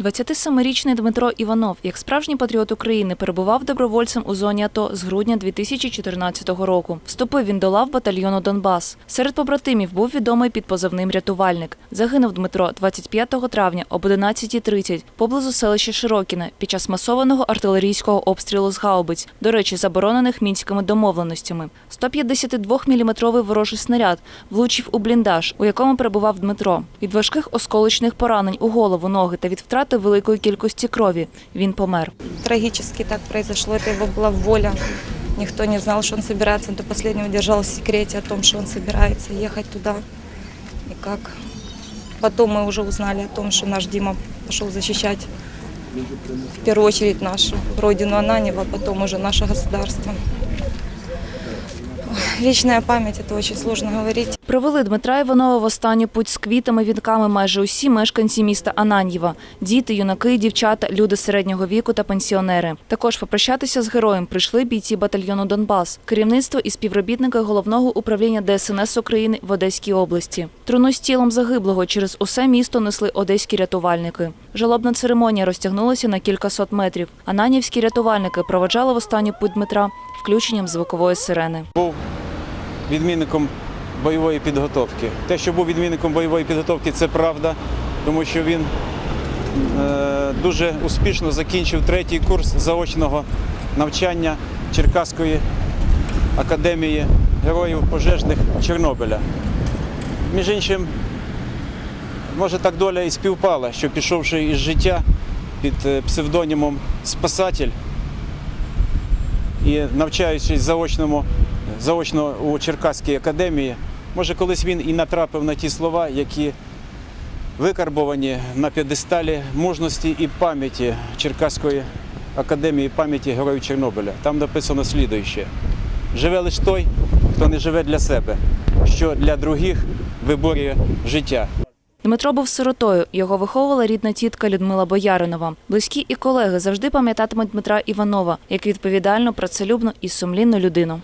27-річний Дмитро Іванов, як справжній патріот України, перебував добровольцем у зоні АТО з грудня 2014 року. Вступив він до лав батальйону Донбас. Серед побратимів був відомий під позивним рятувальник. Загинув Дмитро 25 травня об 11.30 поблизу селища Широкіне під час масованого артилерійського обстрілу з гаубиць, до речі, заборонених мінськими домовленостями. 152-мм ворожий снаряд влучив у бліндаж, у якому перебував Дмитро. Від важких осколочних поранень у голову, ноги та від втрати великої кількості крові він помер. Трагически так произошло, это его была воля. Никто не знал, что он собирается, он до последнего держал в секрете о том, что он собирается ехать туда. И как потом мы уже узнали о том, что наш Дима пошел защищать в первую очередь нашу родину Ананева, а потом уже наше государство. Ой, Вечная память, это очень сложно говорить. Провели Дмитра Іванова в останню путь з квітами, вінками майже усі мешканці міста Ананьєва – діти, юнаки, дівчата, люди середнього віку та пенсіонери. Також попрощатися з героєм прийшли бійці батальйону Донбас, керівництво і співробітники головного управління ДСНС України в Одеській області. Труну з тілом загиблого через усе місто несли одеські рятувальники. Жалобна церемонія розтягнулася на кількасот метрів. Ананівські рятувальники проводжали в останню путь Дмитра включенням звукової сирени. Відмінником бойової підготовки. Те, що був відмінником бойової підготовки, це правда, тому що він е, дуже успішно закінчив третій курс заочного навчання Черкаської академії героїв пожежних Чорнобиля. Між іншим, може так доля і співпала, що пішовши із життя під е, псевдонімом Спасатель, і навчаючись заочному, заочно у Черкаській академії, може колись він і натрапив на ті слова, які викарбовані на п'єдесталі мужності і пам'яті Черкаської академії пам'яті героїв Чорнобиля. Там написано слідуюче. Живе лише той, хто не живе для себе, що для других виборює життя. Дмитро був сиротою. Його виховувала рідна тітка Людмила Бояринова. Близькі і колеги завжди пам'ятатимуть Дмитра Іванова як відповідальну, працелюбну і сумлінну людину.